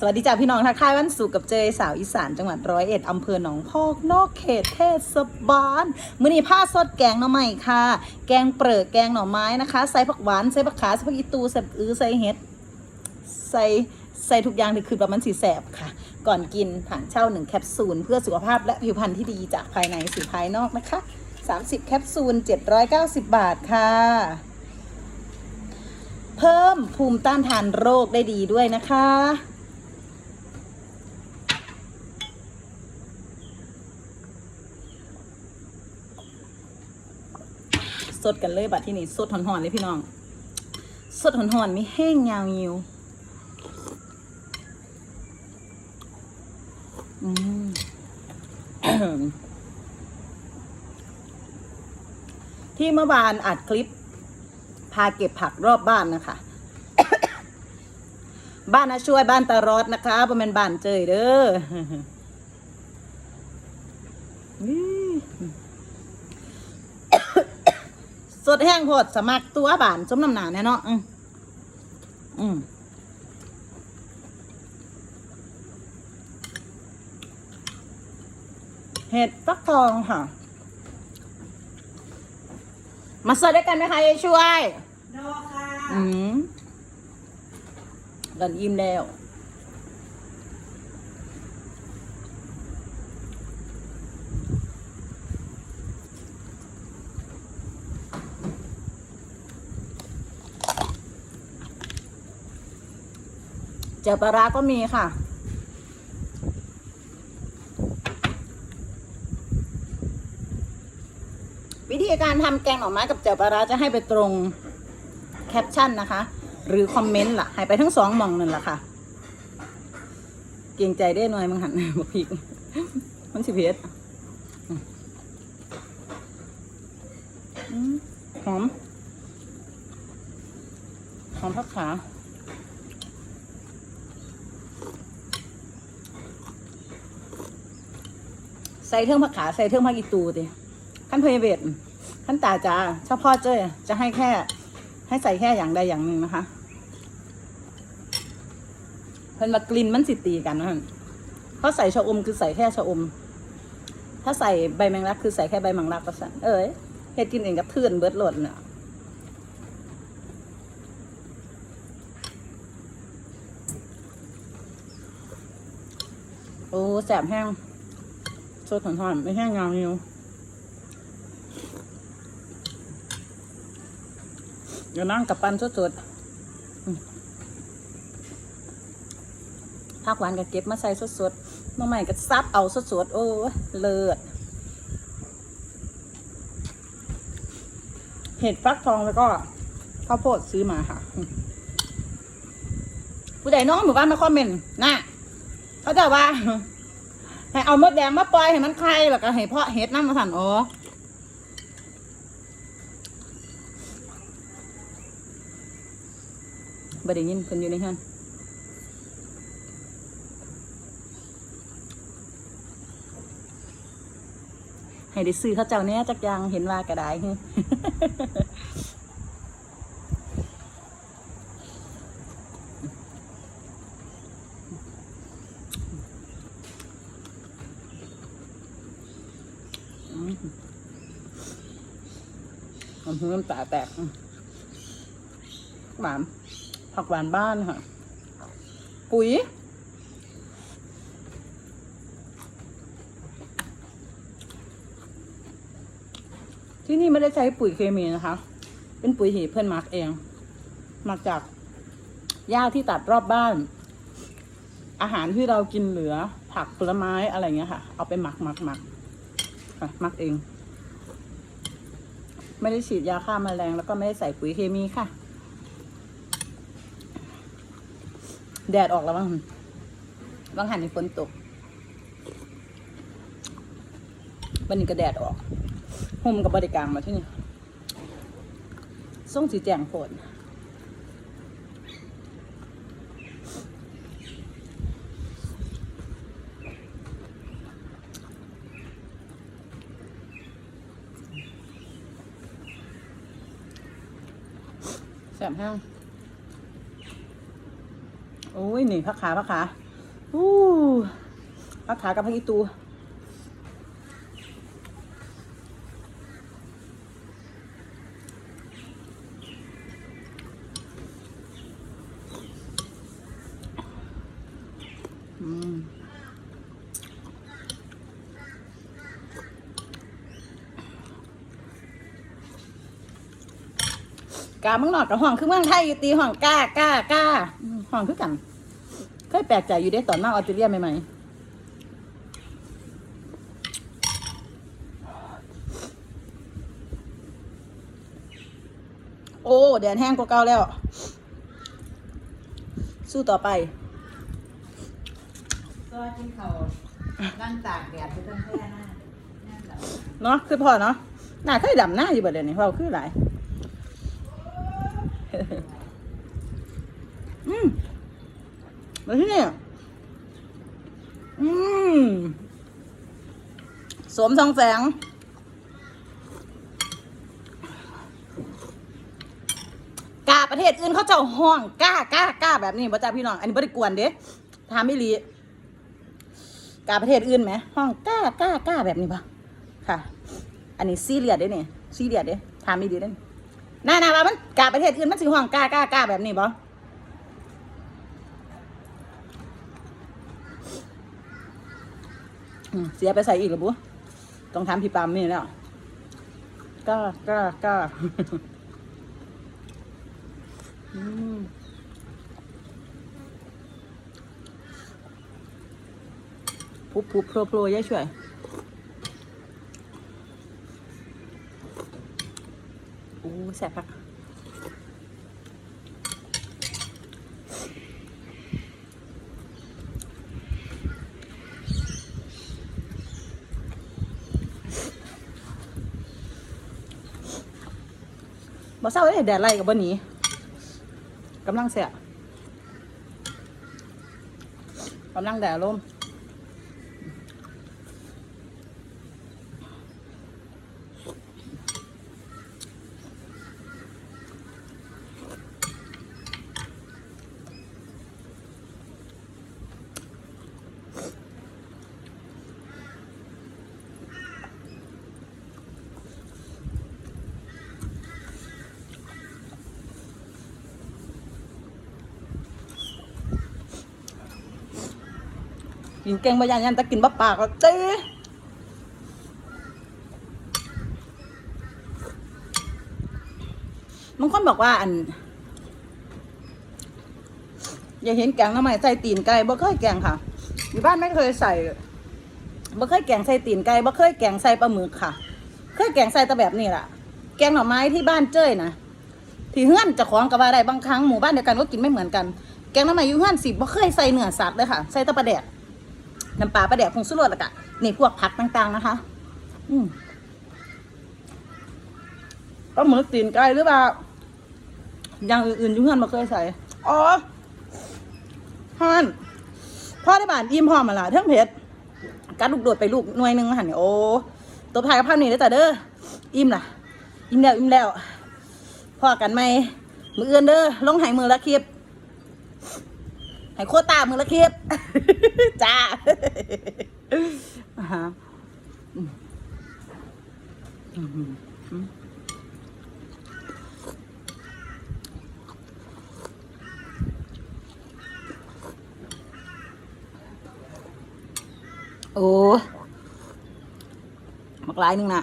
สวัสดีจ้าพี่น้องทักทายวันศุกกับเจสาวอีสานจังหวัดร้อยเอ็ดอำเภอหนองพอกนอกเขตเทศบาลมื้อนี้ผ้าสดแกงหน่อไม้ค่ะ แกงเปลือกแกงหน่อไม้นะคะ ใส่ผักหวานใส่ผักขาใส่ผักอีตูใส่อื้อใส่เห็ดใส่ใส่ทุกอย่างที่คือประมาณสีแสบค่ะ ก่อนกินถังเช่าหนึ่งแคปซูลเพื่อสุขภาพและผิวพรรณที่ดีจากภายในสู่ภายนอกนะคะ 30 แคปซูล 790 บาทค่ะเพิ่มภูมิต้านทานโรคได้ดีด้วยนะคะ ดกันเลยบัดที่นี่สดหอนๆเลยพี่น้อง สดหอนๆมีแห้งยาวยิวอืมที่เมื่อวานอัดคลิป พาเก็บผักรอบบ้านนะคะ บ้านนะช่วยบ้านตารอดนะคะประมาณบ้านเจยเด้อ นี่ ส ดแห้งโพดสมัครตัวบานสมน้ำหนาแน่เนาะอืมอืมเห็ดฟักทองค่ะ มาสดด้วยกันไหมคะยายช่วย ดอค่ะ อืมดันอิ่มแล้ว เจอปลาร้าก็มีค่ะ วิธีการทำแกงหน่อไม้กับเจียวปลาร้าจะให้ไปตรงแคปชั่นนะคะ หรือคอมเมนต์ล่ะ ให้ไปทั้งสองมองนั่นแหละค่ะ เกรงใจได้หน่อยมึงหันบอกพีกมันสิเพชหอม หอมผักขา ส่เทืองผักขาใส่เทืองผักอีตูดิขั้นเพยเวทขั้นตาจ้าเฉพาะเจ้ยจะให้แค่ ให้ใส่แค่อย่างใดอย่างหนึ่งนะคะ เพิ่นว่ากลิ่นมันสิตีกันนะเพราะใส่ชะอมคือใส่แค่ชะอม ถ้าใส่ใบแมงลักคือใส่แค่ใบแมงลักก็สั่นเอ้ยเฮ็ดกินเองกับเทือนเบิดโหลดเนี่ยโอ้แสบแห้ง สดหอนๆไม่แห้งเงาเหี่ยวเดี๋ยวนั่งกับปันสดๆอืมผักหวานก็เก็บมาใส่สดๆน้องใหม่ก็ซับเอาสดๆโอ้เลิศเห็ดฟักทองแล้วก็ข้าวโพดซื้อมาค่ะ ผู้ใดน้องหมู่บ้านมาคอมเมนต์นะเขาจะว่า ให้เอามดแดงมาปล่อยให้มันไข่แล้วก็ให้เพาะเห็ดน้ำมาสั่นอ๋อบ่ได้ยินเพิ่นอยู่ในห้องให้ได้ซื้อเข้าเจ้าเนี้ยจักอยางเห็นว่ากระไดฮึ น้ำหูน้ำตาแตกหวานผักหวานบ้านค่ะ ปุ๋ย ที่นี่ไม่ได้ใช้ปุ๋ยเคมีนะคะ เป็นปุ๋ยหีเพื่อนมาร์กเอง มาจากหญ้าที่ตัดรอบบ้าน อาหารที่เรากินเหลือ ผักผลไม้อะไรเงี้ยค่ะ เอาไปหมักหมักหมักค่ะหมักเอง ไม่ได้ฉีดยาฆ่าแมลงแล้วก็ไม่ได้ใส่ปุ๋ยเคมีค่ะ แดดออกแล้วบ้างบางหันในฝนตกวันนี้ก็แดดออกหุ่มกับบริการมาที่นี่ส่งสีแจงฝน แสบแห้งโอ้ยนี่พักขาพักขาอู้พักขากับพักอีตู กาเมืองนอกกับห้องคือเมืองไทยอยู่ตีห้องกล้ากล้ากล้าอืมห้องคือกัน เคยแปลกใจอยู่เด้ตอนมาออสเตรเลียใหม่ๆโอ้แดดแห้งกว่าเก่าแล้ว สู้ต่อไปก็กินเขาวนั่งตากแดดไปตั้งแค่หน้าหน้าแบบเนาะคือพอเนาะหน้าเคยดำหน้าอยู่บ่เดี๋ยวนี้เราคือหลาย อืมมาที่นี่อืมสวมทองแสง กาประเทศอื่นเขาเจ้าห้องกล้ากล้ากล้าแบบนี้บ่จ้าพี่น้อง อันนี้บ่ได้กวนเด้ทามไม่รีกาประเทศอื่นไหม ห้องกล้ากล้ากล้าแบบนี้ปะค่ะ อันนี้ซีเรียสเด้เนี่ยซีเรียสเด้ทามไม่ดีเด้น่าน่าว่ามันกาประเทศอื่นมันสิห้องกล้ากล้ากล้าแบบนี้ปะอืมเสียไปใส่อีกหรือบุต้องทำพี่ปามนี่แล้วกล้ากล้ากล้าพุบพุบโปรโปรยายช่วย อ้แสบพักบ่เศร้าเลยแดดไล่กับบ่หนีกำลังเสียกำลังแดดลม กินเก่งบ่ยันยันแต่กินบ่ปากก็เจ๊บางคนบอกว่าอัน อย่าเห็นแกงน้ำใหม่ใส่ตีนไก่บ่เคยแกงค่ะ อยู่บ้านไม่เคยใส่บ่เคยแกงใส่ตีนไก่บ่เคยแกงใส่ปลาหมึกค่ะ เคยแกงใส่แต่แบบนี้ล่ะแกงหน่อไม้ที่บ้านเจ้ยนะที่เฮือนจะของกับว่าได้บางครั้งหมู่บ้านเดียวกันก็กินไม่เหมือนกัน แกงหน่อไม้อยู่เฮือนสิบ่เคยใส่เนื้อสัตว์เลยค่ะ ใส่แต่ปลาแดก น้ำปลาปลาแดกผงสุรสแล้วก็นี่พวกผักต่างๆนะคะ อืมปลาหมึกตีนไก่หรือเปล่าอย่างอื่นๆยุ่งเงินมาเคยใส่ อ๋อฮอนพ่อได้บานอิ่มพอมาละเท่งเผ็ดการลูกโดดไปลูกหน่วยหนึ่งหันโอ้ตัวถ่ายกับภาพนี้ได้อจ้ะเด้ออิ่มล่ะ อิ่มแล้วอิ่มแล้วพอกันไหมมืออื่นเด้อลงหายมือละคลิป ให้โคตามือละคลิปจ้าอ่าฮะอืมอืมอืมโอ้มักหลายหนึงน่ะ